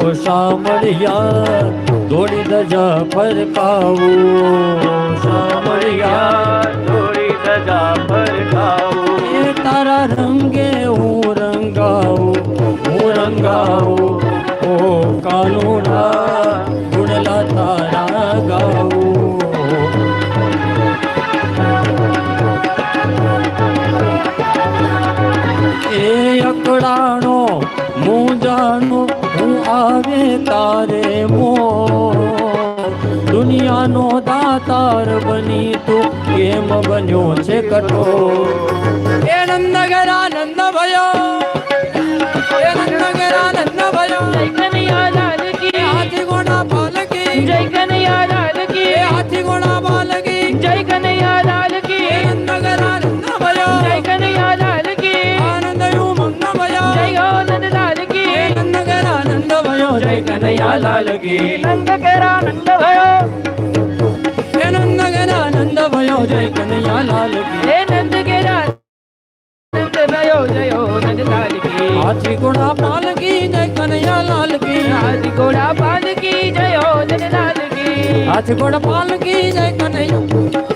સામળિયા દોડી ધજા ફરકાવું સામળિયા થોડી ધજા ફરકાવું એ તારા રંગે હું રંગાવું હું રંગાવું. ઓ કાનુડા તારે મો દુનિયાનો દાતાર બની તું કેમ બન્યો છે કઠો એ નંદગરા નંદ ભયો. એ નંદગરા નંદ ભયો. જય કનૈયા લાલ કી હાથી ઘોડા પાલકી. જય કનૈયા લાલ કી હાથી ઘોડા પાલકી. જય કનૈયા લાલ કી લાલ કી નંદ કેરા નંદ ભયો એ નંદગરા નંદ ભયો જય કનૈયા લાલ કી. હે નંદ કેરા નંદ ભયો જય નંદ લાલ કી. હાથી ઘોડા પાલકી જય કનૈયા લાલ કી. હાથી ઘોડા પાલ કી જય નંદ લાલ કી. હાથી ઘોડા પાલકી જય કનૈયા.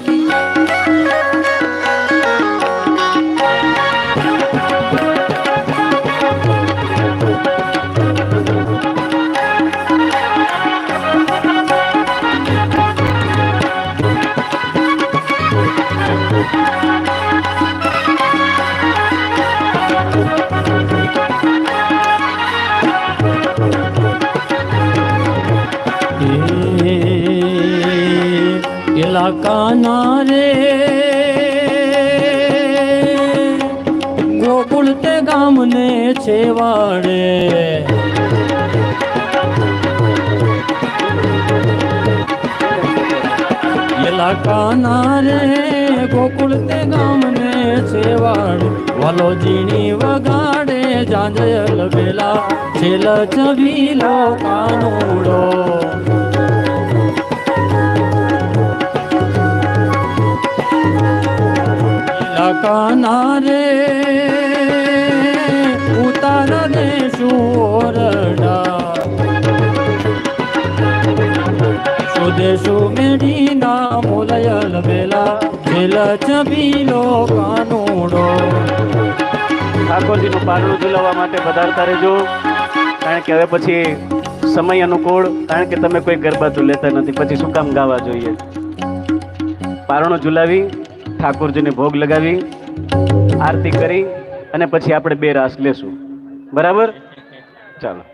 ઇલાકાના રે ગોકુળ તે ગામને છેવાડે ઇલાકાના રે ગોકુળ તે વાલો જીણી વગાડે જાંજલ વેલા છેલ છબીલો કાનુડો. લકાના રે ઉતાર દે સુરડા સુદેશુ મેડીના મુલયલ વેલા છેલ છબીલો કાનુડો. ઠાકોરજીનું પારણું ઝુલાવવા માટે પધારતા રહેજો. કારણ કે હવે પછી સમય અનુકૂળ, કારણ કે તમે કોઈ ગરબા ઝૂલેતા નથી. પછી શું કામ ગાવા જોઈએ? પારણું ઝુલાવી, ઠાકોરજીને ભોગ લગાવી, આરતી કરી, અને પછી આપણે બે રાસ લેશું. બરાબર? ચાલો.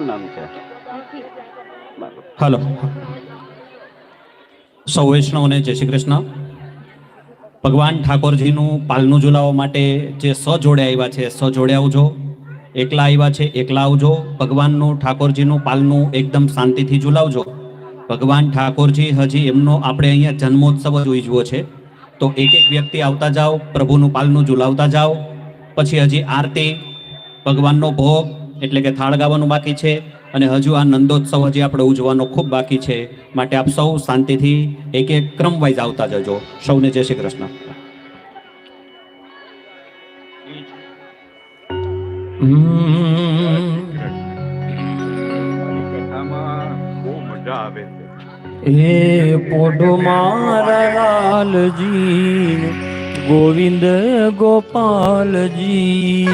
શું નામ છે? હલો. સૌ વૈષ્ણવને જય શ્રી કૃષ્ણ. ભગવાન ઠાકોરજીનું પાલનું ઝુલાવવા માટે જે સ જોડે આવ્યા છે સ જોડે આવજો. એકલા આવ્યા છે, એકલા આવજો. ભગવાનનું, ઠાકોરજીનું પાલનું એકદમ શાંતિથી ઝુલાવજો. ભગવાન ઠાકોરજી હજી એમનો આપણે અહીંયા જન્મોત્સવ જ ઉજવો છે. તો એક એક વ્યક્તિ આવતા જાઓ, પ્રભુનું પાલનું ઝુલાવતા જાઓ. પછી હજી આરતી, ભગવાનનો ભોગ એટલે કે થાળ ગાવાનું બાકી છે અને હજુ આ નંદોત્સવ હજી આપણે ઉજવાનો ખૂબ બાકી છે. માટે આપ સૌ શાંતિથી એક એક ક્રમ વાઇઝ આવતા જજો. સૌને જય શ્રી કૃષ્ણ. એ પોઢો મારા લાલજી, ગોવિંદ ગોપાલજી.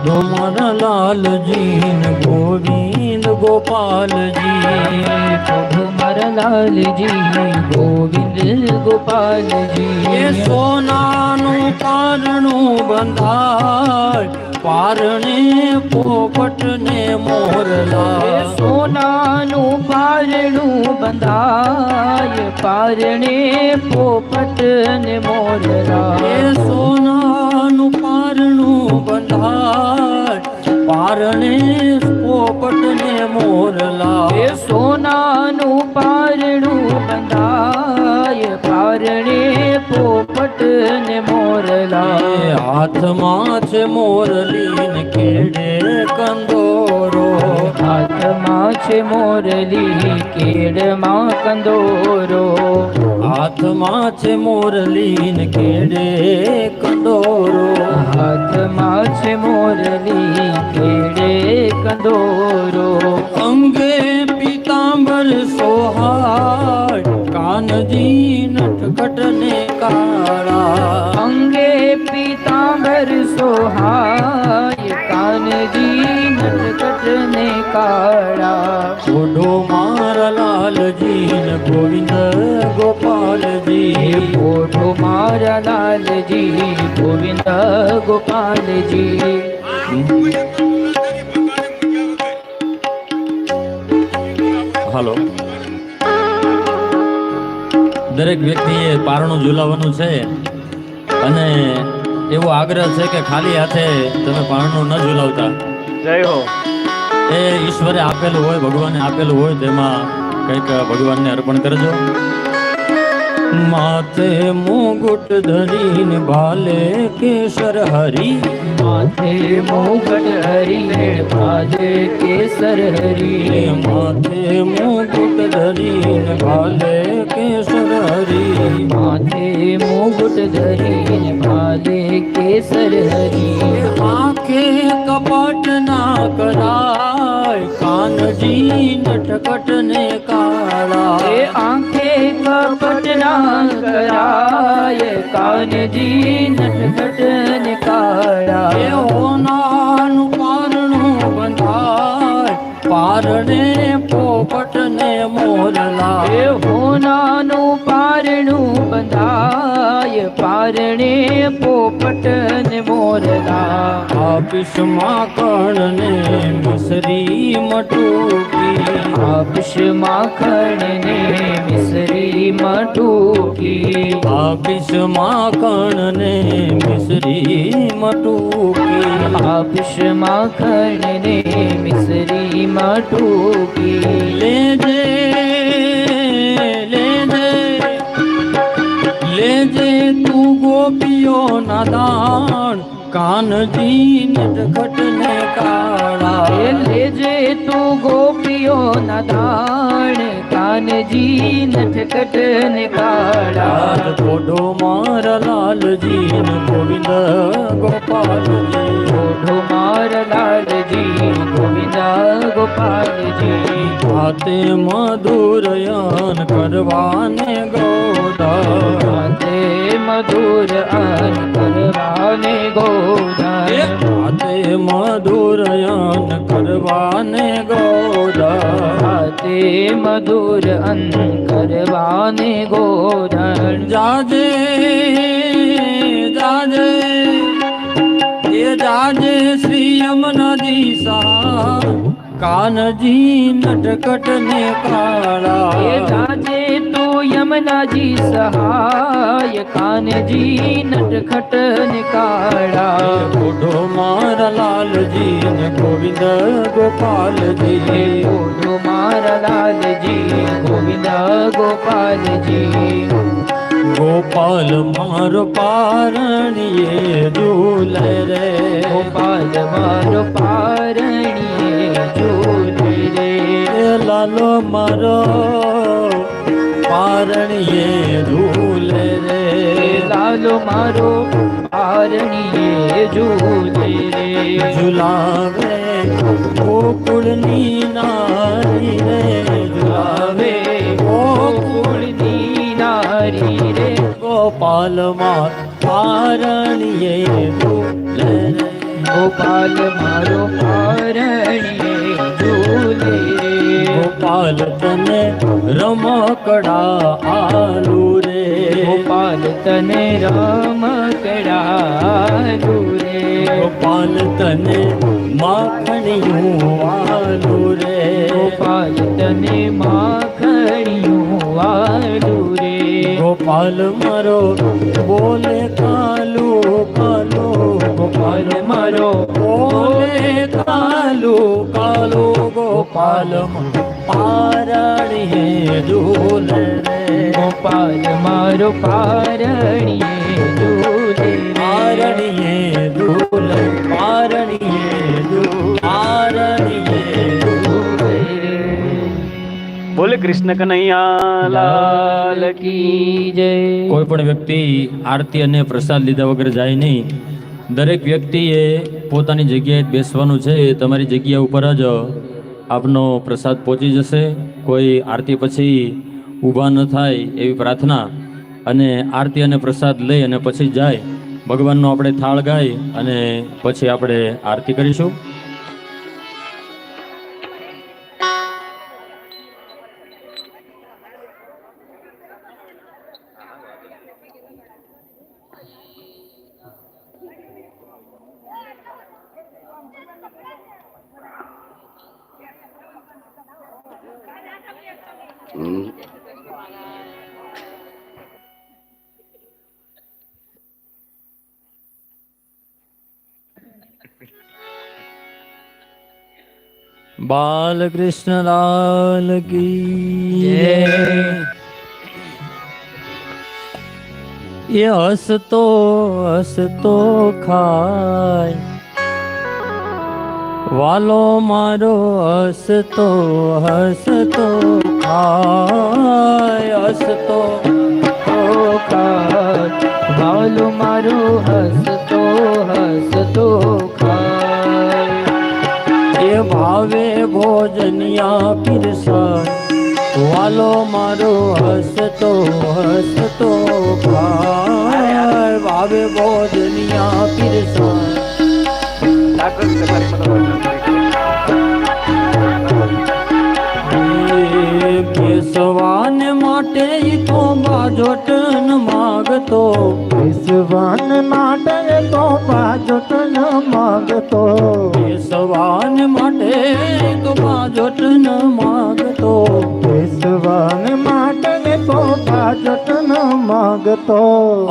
પોઢો મારા લાલજી ગોવિંદ ગોપાલજી પ્રભુ મારા લાલજી ગોવિંદ ગોપાલજી સોનાનું પારણું બંધાય પારણે પોપટ ને મોરલા સોનાનું પારણું બંધાય પારણે પોપટ ને મોરલા સોનાનું નું બંધાર પારણે પોપટ ને મોરલા એ સોનાનું પારણું બંધાય પારણે પોપટ ને મોરલા હાથમાં છે મોરલી ને કેડે કંદોરો. હાથ હાથમાં છે મોરલી કેડમાં કંદોરો. હાથમાં છે મોરલી ને કેડે કંદોરો. હાથમાં છે મોરલી કેડે કંદોરો. અંગે પીતાંબર સોહાય કાનજી નટખટ ને કાળા. અંગે પીતાંબર સોહાય કાળા ઓઢો મારા લાલજી ને ગોવિંદ ગોપાલજી. ઓઢો મારા લાલજી ગોવિંદ ગોપાલજી. હાલો. દરેક વ્યક્તિએ પારણું ઝુલાવવાનું છે અને એવો આગ્રહ છે કે ખાલી હાથે તમે પારણું ન ઝુલાવતા. જય હો. એ ઈશ્વરે આપેલું હોય ભગવાને આપેલું હોય તેમાં કંઈક ભગવાનને અર્પણ કરજો. માથે મુગુટ ધરીને ભાલે કેસર હરી. માથે મુગટ હરીને ભાજે કેસર હરી. માથે મુગુટ ધરીને ભાલે કેસર હરી. માથે મુગટ ધરીને ભાલે કેસર હરી. આંખે કપટ ના કરાય કાનજી નટકટ ને એ કાળા આંખે કપટ ના કરાય કાનજી નટખટ ને એ કાળા હોનાનું પારણું બંધાય પારણે પોપટ ને મોરલા. એ હોનાનું પારણું બંધાય પારણે પોપટ ને મોરલા. આપિસમાં કણને મિસરી મટુકી. આપશ કણ ને મિસરી મટુકી. આપિસમાં કણને મિસરી મટુકી. આપશ કણ ને મિસરી મટુકી. લેજે તું ગોપીઓ ના દાન. કાનજી નટખટ ને કાળા લેજે તું ગોપીઓ ના દાણ કાનજી નટકટ ને કાળા થોડો માર લાલજી ગોવિંદ ગોપાલજી. થોડો માર લાલજી ગોવિંદ ગોપાલજી. હાથે મધુરયન કરવાને ગોદા. હાથે મધુર અન કરવાને ગોદાન. મધુર મધુરયન કરવાને ગોદા હાથે મધુર અન કરવાને ગોદાન. જાજે જાજે એ જાજે શ્રી યમુનાજી દિશા કાનજી નટકટ ને કાળા યમનાજી સહાય કાનજી નટખટ નિકાળા ઓઢો મારા લાલજી ને ગોવિંદ ગોપાલજી ઓઢો મારા લાલજી ગોવિંદ ગોપાલજી ગોપાલ મારો પારણીએ ઝૂલે રે ગોપાલ મારો પારણીએ ઝૂલે રે લાલો મારો પારણીએ ઝૂલે રે. લાલો મારો પારણીએ ઝૂલે રે. ઝુલાવે ગોકુળની નારી રે. ઝુલાવે ગોકુળની નારી રે. ગોપાલ માર પારણીએ ઝૂલે રે. ગોપાલ મારો પારણીએ ઝૂલે રે. ગોપાલ તને રમકડા આલુ રે. ગોપાલ તને રમકડા આલુ રે. ગોપાલ તને માખણિયું આલુ રે. ગોપાલ તને માખણિયું રે ગોપાલ મારો, બોલે કાલુ કાલુ, ગોપાલ મારો, બોલે કાલુ કાલુ, ગોપાલ પારણીએ ઝૂલે ગોપાલ મારો પારણીએ ઝૂલે કૃષ્ણ કનૈયા લાલ કી જય. કોઈ પણ વ્યક્તિ આરતી અને પ્રસાદ લીધા વગર જાય નહીં. દરેક વ્યક્તિએ પોતાની જગ્યાએ બેસવાનું છે તમારી જગ્યા ઉપર જ આપનો પ્રસાદ પહોંચી જશે. કોઈ આરતી પછી ઊભા ન થાય એવી પ્રાર્થના અને આરતી અને પ્રસાદ લઈ અને પછી જાય. ભગવાનનો આપણે થાળ ગાય અને પછી આપણે આરતી કરીશું. બાલકૃષ્ણ લાલ કી. એ હસતો હસતો ખાય. વાલો મારો હસતો હસતો ખાય. હસતો તો ખાય. વાલો મારો હસતો હસતો ખાય ભાવે ભોજનિયા પીરસાય વાલો મારો હસતો હસતો ભાઈ. ભાવે ભોજનિયા પીરસાય કેશવાન માટે તો બાજોટન માગતો. વિશ્વાન માટે તો બાજોટન માગતો. બાજોટન માગતો. વિશ્વાન માટે તો બાજોટ ન માગતો.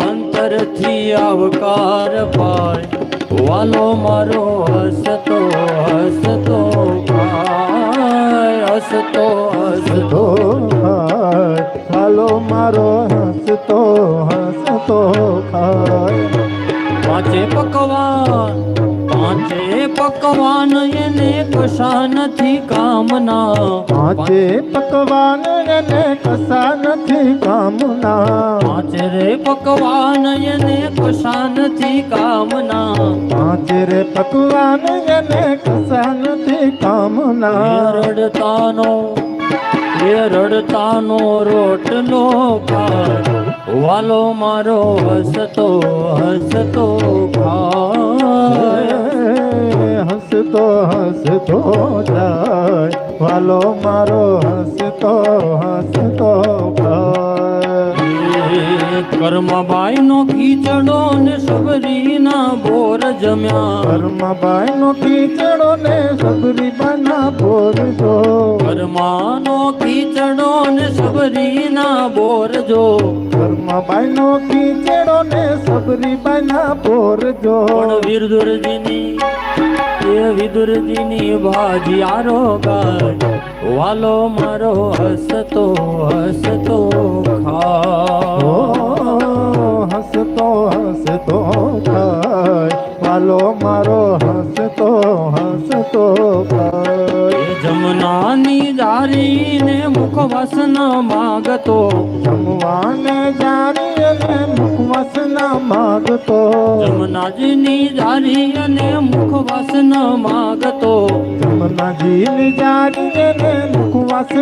અંતરથી આવકાર પાય. વાલો મારો હસતો હસતો ખાય હસતો હસતો વાલો મારો હસતો હસતો ખાય પાંચે પકવાન પાંચે પકવાન એને કશા નથી કામના. પાંચે પકવાન એને કશા નથી કામના. પાંચે રે પકવાન એને કશા નથી કામના. પાંચે રે પકવાન એને કશા નથી કામના. રડતાનો એ રડતાનો રોટલો વાલો મારો હસતો હસતો હસતો હસતો જાય. વાલો મારો હસતો હસતો કર્મબાઈ નો ખીચડો ને સબરીના બોર જમ્યા. કર્મબાઈ નો ખીચડો ને સબરી બના બોરજો કર્માનો ખીચડો ને સબરીના બોર જો. કર્મબાઈ નો ખીચડો ને સબરી બના બોરજો પણ વિરદુરજીની એ વિદુરજીની ભાજી આરો ગાય. વાલો મારો હસતો હસતો ખા મારો હસતો હસતો જમનાની જારીને મુખ વાસના માગતો. જમવાને જારીને અને મુખવાસ માગતો. જમનાજીની જારીને મુખ વાસના માગતો. જમનાજીની જારીને અને મુખવાસ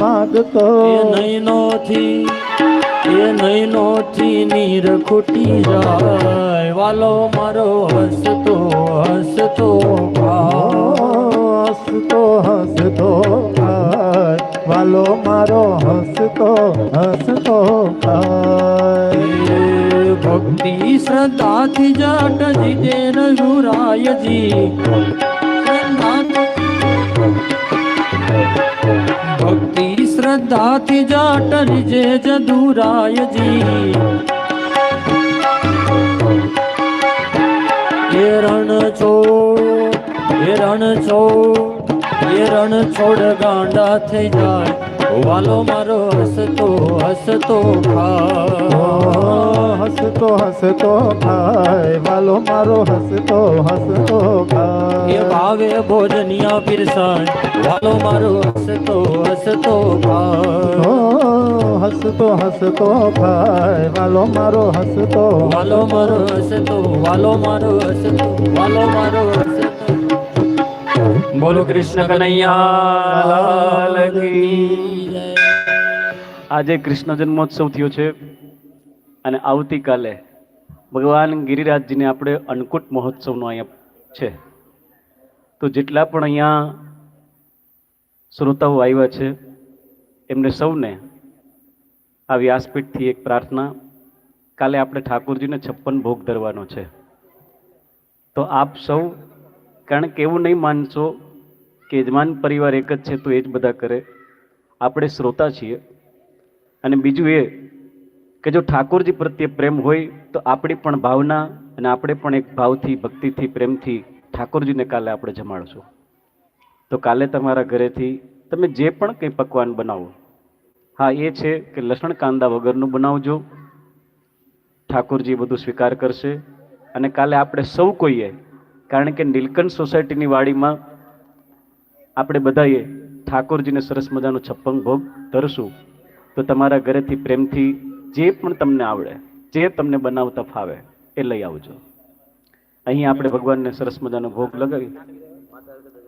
માગતો. નૈનોથી એ નૈનોથી નીર ખૂટી જાય. વાલો મારો હસતો હસતો. હસતો હસતો વાલો મારો હસતો હસતો ભક્તિ શ્રદ્ધાથી જટજી દે રઘુરાયજી શ્રદ્ધા- શ્રદ્ધાથી જાટરી જે જદુરાયજી એ રણ છોડ એ રણ છોડ એ રણ છોડ ગાંડા થઈ જાય. વાલો મારો હસતો હસતો ખા હસતો હસતો ખાય. વાલો મારો હસતો હસતો એ ખાય ભાવે ભોજનિયા પીરસાય. વાલો મારો હસતો હસતો ખા ઓ હસતો હસતો ખાય. વાલો મારો હસતો. વાલો મારો હસતો વાલો મારો હસતો વાલો મારો હસતો. બોલો કૃષ્ણ કનૈયા. આજે કૃષ્ણ જન્મોત્સવ થયો છે અને આવતીકાલે ભગવાન ગિરિરાજજીને આપણે અન્નકૂટ મહોત્સવનો અહીંયા છે. તો જેટલા પણ અહીંયા શ્રોતાઓ આવ્યા છે, એમને સૌને આ વ્યાસપીઠથી એક પ્રાર્થના. કાલે આપણે ઠાકોરજીને છપ્પન ભોગ ધરવાનો છે. તો આપ સૌ કારણ કે એવું નહીં માનશો કે યજમાન પરિવાર એક જ છે તો એ જ બધા કરે. આપણે શ્રોતા છીએ. અને બીજું એ કે જો ઠાકોરજી પ્રત્યે પ્રેમ હોય તો આપણી પણ ભાવના અને આપણે પણ એક ભાવથી, ભક્તિથી, પ્રેમથી ઠાકોરજીને કાલે આપણે જમાડશું. તો કાલે તમારા ઘરેથી તમે જે પણ કંઈ પકવાન બનાવો. હા, એ છે કે લસણ કાંદા વગરનું બનાવજો. ઠાકોરજી બધું સ્વીકાર કરશે. અને કાલે આપણે સૌ કોઈએ, કારણ કે નીલકંઠ સોસાયટીની વાડીમાં આપણે બધાએ ઠાકોરજીને સરસ મજાનો છપ્પન ભોગ ધરશું. તો તમારા ઘરેથી પ્રેમથી જે પણ તમને આવડે, જે તમને બનાવતા ફાવે એ લઈ આવજો. અહીં આપણે ભગવાનને સરસ મજાનો ભોગ લગાવી.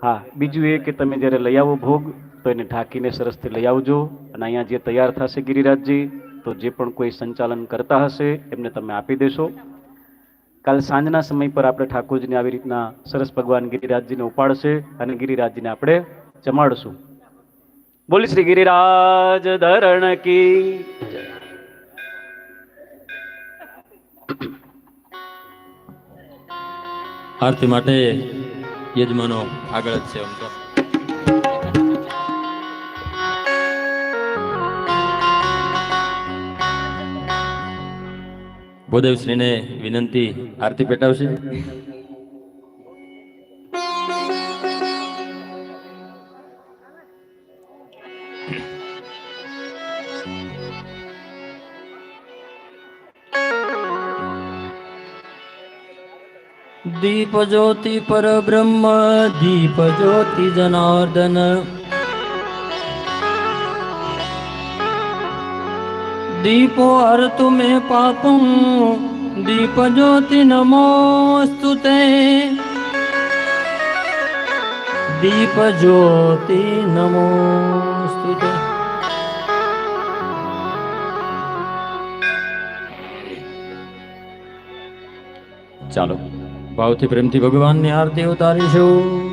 હા, બીજું એ કે તમે જ્યારે લઈ આવો ભોગ, તો એને ઢાંકીને સરસથી લઈ આવજો. અને અહીંયા જે તૈયાર થશે ગિરિરાજજી, તો જે પણ કોઈ સંચાલન કરતા હશે, એમને તમે આપી દેશો. કાલ સાંજના સમય પર આપણે ઠાકોરજીને આવી રીતના સરસ ભગવાન ગિરિરાજજીને ઉપાડશે અને ગિરિરાજજીને આપણે જમાડશું. બોલી શ્રી ગિરિરાજ ધરણ કી આરતી માટે યજમાનો આગળ જ છે, આમ તો. ભૂદેવશ્રીને વિનંતી આરતી પેટાવશે. દીપ જ્યોતિ પરબ્રહ્મ દીપ જ્યોતિ જનાર્દન. દીપો હરતુ મે પાપમ દીપ જ્યોતિ નમોસ્તુ તે દીપ જ્યોતિ નમોસ્તુ તે ચાલો ભાવથી પ્રેમથી ભગવાનની આરતી ઉતારીશું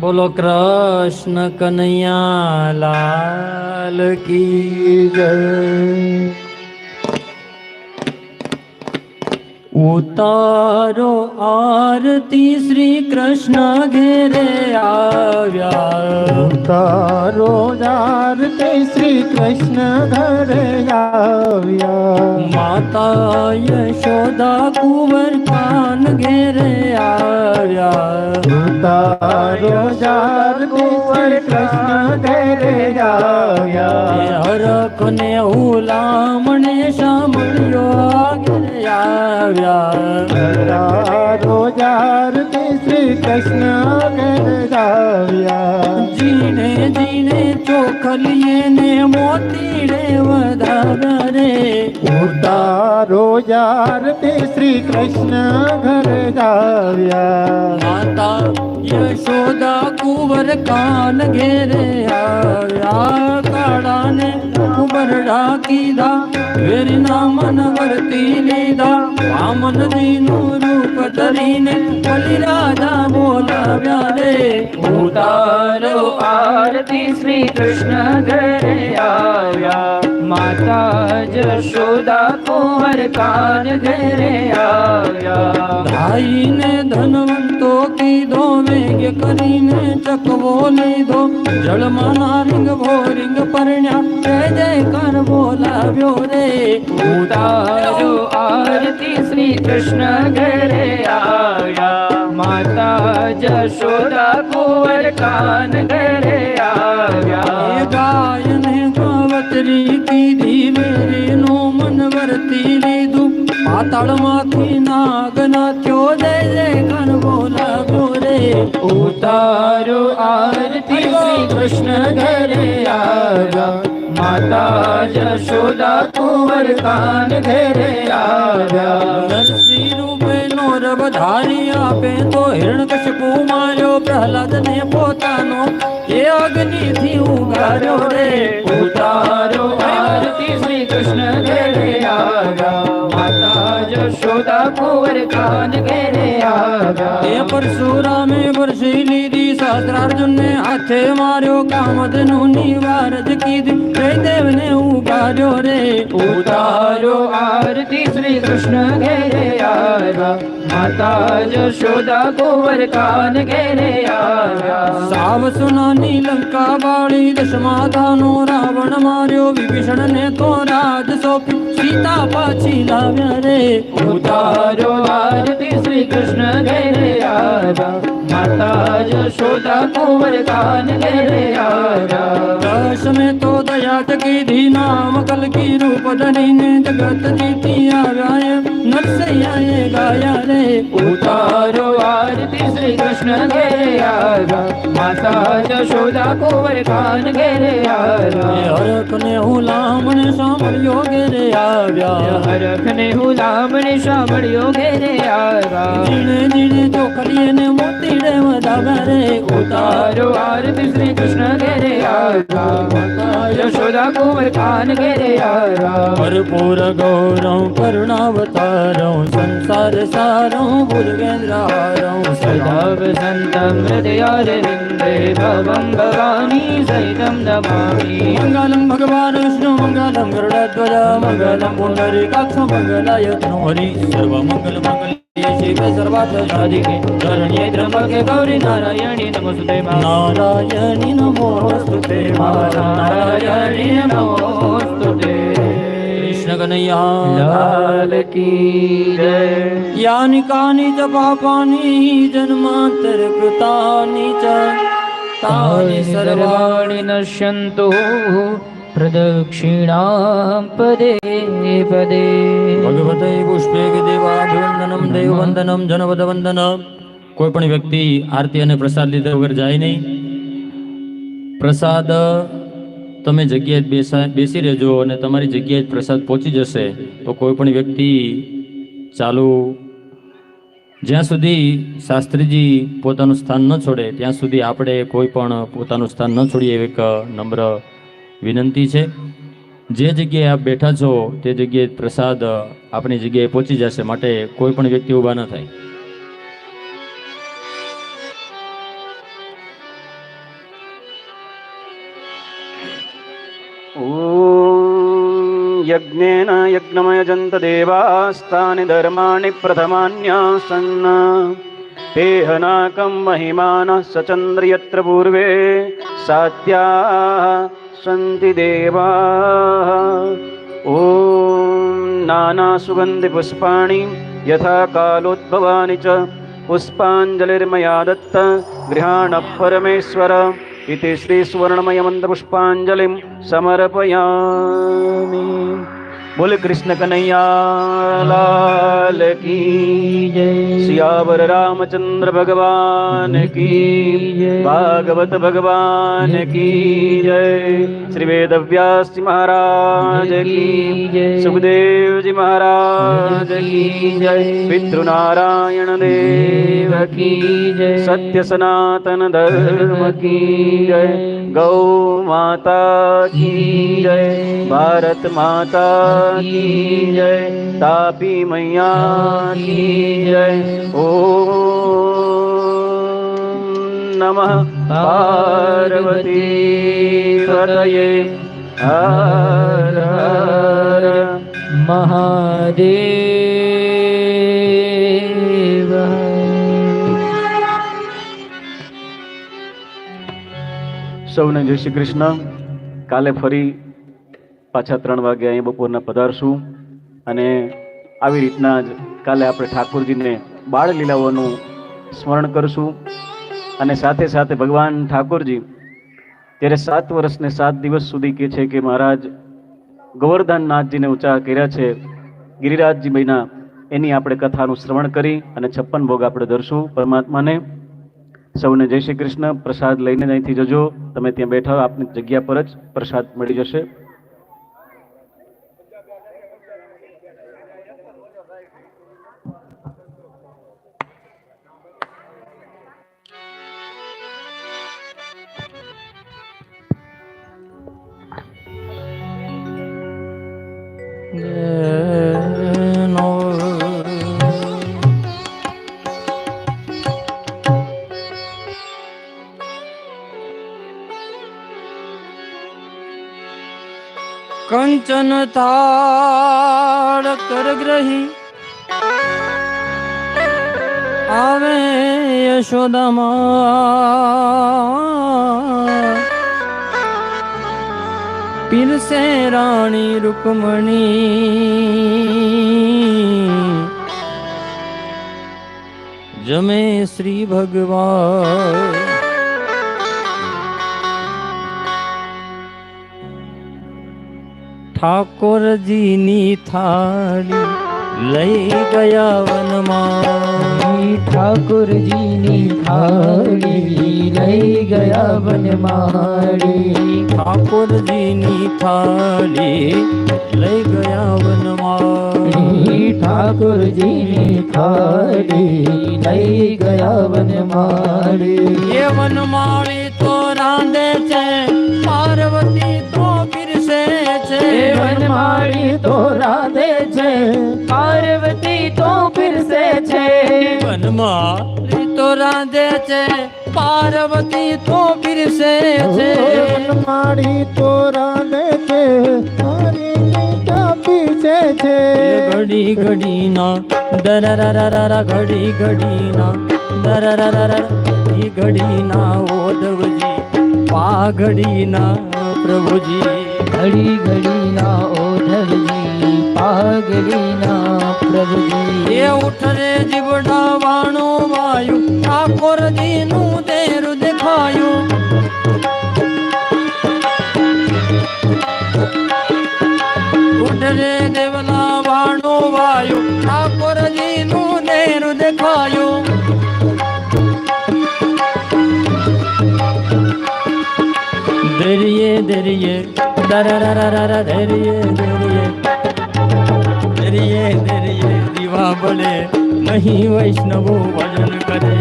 બોલો કૃષ્ણ કનૈયા લાલ કી જય. ઉતારો આરતી શ્રી કૃષ્ણ ઘેરે આવ્યા. તારો યાર તે શ્રી કૃષ્ણ ઘરે આવ્યા. માતા યશોદા કુંવર કાન ઘેરે આવ્યા. તારો યાર કુંવર કૃષ્ણ ઘરે આવ્યા. હરખ ને હુલામણે સાંભળ્યો આવ્યા તારો જાર તે શ્રી કૃષ્ણ ઘરે આવ્યા જીણે જીણે ચોખલીએ ને મોતીડે વધારા રે ઉતારો જાર તે શ્રી કૃષ્ણ ઘર આવ્યા માતા યશોદા કુંવર કાન ઘેરે આવ્યા. કાળાને ઉબરડા કીધા વેરના મન વર્તી લીધા વામનજીનું રૂપ ધરીને બલિ રાજા બોલાવ્યા રે. ઉતારો આરતી શ્રી કૃષ્ણ ઘરે આવ્યા. માતા જશોદા કુંવર કાન ઘરે આવ્યા. ભાઈને ધનવંતો કીધો વેગે એ કરીને ચકવો લીધો જળમાં નારિંગ ભોરિંગ પરણ્યા. જય જયકાર બોલાવ્યો રે. આરતી શ્રી કૃષ્ણ ઘરે આવ્યા માતા જશોદા કુંવર કાન ઘરે આવ્યા ગાયને ગવતરી કીધી, વેરીનો મન વર્તી લીધું. પાતાળમાંથી નાગના થયો જય ઘન બોલાવ્યો રે ઉતારો આરતી શ્રી કૃષ્ણ ઘરે આવ્યા માતા જશોદા કુંવર કાન ઘરે આવ્યા નરસિંહ રૂપે નો રબ ધારી આપે તો હિરણકશિપુ માર્યો પ્રહલાદને પોતાનો એ અગ્નિથી ઉગાર્યો રે ઉતારો આરતી શ્રી કૃષ્ણ ઘરે આવ્યા માતા જશોદા કુંવર કાન ઘરે એ આવ્યા પરશુરામે વર્ષી લીધી સહસ્ત્રાર્જુનને હાથે માર્યો કામધનું નિવારજ કીધી જયદેવને ઉગાર્યો રે ઉતારો આરતી શ્રી કૃષ્ણ ઘેરે આવ્યા માતા યશોદા કુંવર કાન ઘેરે આવ્યા સાવ સુનાની લંકા વાળી દશમાધાનો રાવણ માર્યો વિભીષણ ને તો રાજ સોંપી સીતા પાછી લાવ્યા રે ઉતારો આરતી શ્રી કૃષ્ણ ઘેરે આવ્યા માતા જશોદા કુંવર કાન ઘેરે આવ્યા દશમે તો દયા કીધી નામ કલકી રૂપ ધરીને જગત જીતી આવ્યા નરસૈયાએ ગાયા રે. ઉતારો આરતી શ્રી કૃષ્ણ ઘેરે આવ્યા માતા જશોદા કુંવર કાન ઘેરે આવ્યા. હરખ ને હું લામણ સાંભળ્યો ઘેરે આવ્યા. હરખને હું લામણી સાંભળ્યો ઘેરે આવ્યા. જીણે જીણે ચોખલીએ ને મોતી રે વધાવ્યા રે ઉતારો આરતી શ્રી કૃષ્ણ ઘેરે આવ્યા. માતા યશોદા કુંવર કાન ઘેરે આવ્યા. ભરપૂર ગૌરવ કરુણાવતારં સંસાર સારો ભૂલ કેન્દ્ર સદા સંતમ હૃદયારવિંદે ભવં वन्दे भवं भवानी सहितं नमामि। मङ्गलं भगवान् विष्णु मङ्गलं गरुडध्वज मङ्गलं पुण्डरीकाक्ष मङ्गलाय हरि सर्वमङ्गलमङ्गल शिव सर्वात साधिके शरण्ये त्र्यंबके नारायणी नमस्तुते नारायणी नमोस्तुते કનૈયા લાલ કી જય યાની કાની ચ પાપાની જન્માંતર કૃતાની ચ તાની સર્વાણી નશ્યંતો પ્રદક્ષિણા પદે પદે ભગવતે પુષ્પે દેવાભિવંદનમ દેવવંદનમ જનપદ વંદનમ કોઈ પણ વ્યક્તિ આરતી અને પ્રસાદ લીધા વગર જાય નહીં પ્રસાદ તમે જગ્યાએ બેસા, બેસી રહેજો અને તમારી જગ્યાએ પ્રસાદ પહોંચી જશે, તો કોઈ પણ વ્યક્તિ ચાલુ, જ્યાં સુધી શાસ્ત્રીજી પોતાનું સ્થાન ન છોડે, ત્યાં સુધી આપણે કોઈ પણ પોતાનું સ્થાન ન છોડીએ એક નમ્ર વિનંતી છે. જે જગ્યાએ આપ બેઠા છો, તે જગ્યાએ પ્રસાદ આપણી જગ્યાએ પહોંચી જશે, માટે કોઈ પણ વ્યક્તિ ઊભા ન થાય. યજ્ઞેન યજ્ઞમયજંત દેવાસ્તાનિ ધર્માણિ પ્રથમાન્યાસન્ન તેહનાકમ મહિમાન સચંદ્રયત્ર પૂર્વે સાત્યા સંતિ દેવા ઓમ નાના સુગંધિ પુષ્પાણી યથા કાલોદ્ભવાનિ ચ પુષ્પાંજલિર્મયા દત્ત ગૃહાણ પરમેશ્વર इति श्रीसुवर्णमयमन्त्रपुष्पाञ्जलिं समर्पयामि। બોલે કૃષ્ણ કનૈયા લાલ કી જય સિયાવર રામચંદ્ર ભગવાન કી ભાગવત ભગવાન કી જય શ્રી વેદવ્યાસજી મહારાજ કી જય સુખદેવજી મહારાજ કી જય પિતૃનારાયણ દેવ કી જય સત્ય સનાતન ધર્મ કી જય ગૌ માતા કી જય ભારત માતા की जय भारत माता की जय तापी मैया की जय ओम नमः पार्वती पतये हर हर महादेव સૌને જય શ્રી કૃષ્ણ કાલે ફરી પાછા ત્રણ વાગે અહીં બપોરના પધારશું અને આવી રીતના જ કાલે આપણે ઠાકોરજીને બાળ લીલાઓનું સ્મરણ કરશું. અને સાથે સાથે ભગવાન ઠાકોરજી ત્યારે સાત વર્ષને સાત દિવસ સુધી કહે છે કે મહારાજ ગોવર્ધનનાથજીને ઊંચા કર્યા છે. ગિરિરાજજી મહિના એની આપણે કથાનું શ્રવણ કરી અને છપ્પન ભોગ આપણે ધરશું પરમાત્માને. સૌને જય શ્રી કૃષ્ણ. પ્રસાદ લઈને અહીંથી જજો. તમે ત્યાં બેઠા આપની જગ્યા પર જ પ્રસાદ મળી જશે. કંચન થાળ કરગ્રહી. આવે યશોદામાં. પીરસે રાણી રૂકમણી. જમે શ્રી ભગવાન. ઠાકોરજીની થાળી લઈ ગયા વનમાં ઠાકોરજીની થાળી લઈ ગયા વનમાળી ઠાકોરજીની થાળી લઈ ગયા વનમાં ઠાકોરજીની થાળી લઈ ગયા વનમાળી એ વનમાળી તો રાંધે છે પાર્વતી છે. વનમાળી તો રાધે છે. પાર્વતી તો પીરસે છે. વનમાળી તો રાધે છે. પાર્વતી તો પીરસે છે. મારી તો રાધે છે. પીછે છે. ઘડી ઘડી ના દરરરરર ઘડી ઘડી ના ઈ ઘડી ના ઓધવજી પાઘડી ના પ્રભુજી. ઘડી ઘડી ના ઓઢવજી પાઘડી ના પ્રભુજી એ ઉઠ રે જીવડા વાણો વાયુ ઠાકોર દીનું તેર દેખાયું. ઉઠ રે દેવલા વાણો વાયુ ઠાકોરજી નું તેર દેખાયું. દરિયે ધૈર્ય દરરરરર ધૈર્ય ધૈર્ય ધૈર્ય ધૈર્ય દીવા બળે નહીં વૈષ્ણવો ભજન કરે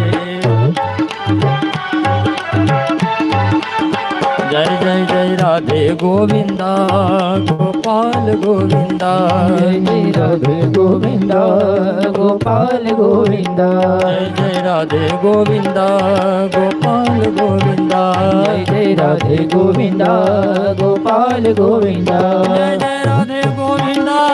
જય જય જય રાધે ગોવિંદા ગોપાલ ગોવિંદા જય રાધે ગોવિંદા ગોપાલ ગોવિંદા જય રાધે ગોવિંદા ગોપાલ ગોવિંદા જય રાધે ગોવિંદા ગોપાલ ગોવિંદા જય જય રાધે ગોવિંદા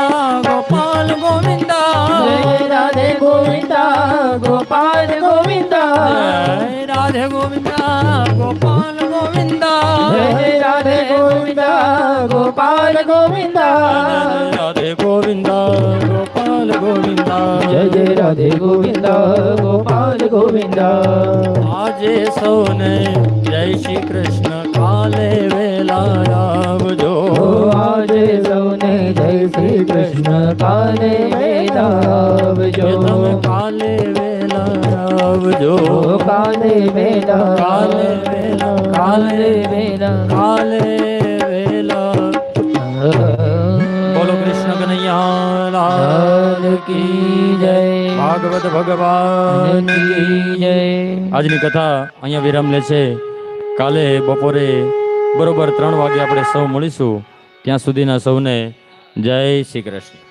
ગોપાલ ગોવિંદા જય રાધે ગોવિંદા ગોપાલ ગોવિંદા રાધે ગોવિંદા ગોપાલ જય રાધે ગોવિંદા ગોપાલ ગોવિંદા રાધે ગોવિંદા ગોપાલ ગોવિંદા જય જય રાધે ગોવિંદા ગોપાલ ગોવિંદા આજે સૌને જય શ્રી કૃષ્ણ કાલે વેલા આવજો આજે સૌને જય શ્રી કૃષ્ણ કાલે વેલા આવજો તમે કાલે વેલા આવજો. કાલે વેલા કાલે વેલા કાલે વેલા. કાલે વેલા. બોલો કૃષ્ણ કનૈયા લાલ કી જય. ભાગવત ભગવાન કી જય. આજની કથા અહીંયા વિરામ લે છે. કાલે બપોરે બરોબર ત્રણ વાગે આપણે સૌ મળીશું. ત્યાં સુધીના સૌને જય શ્રી કૃષ્ણ.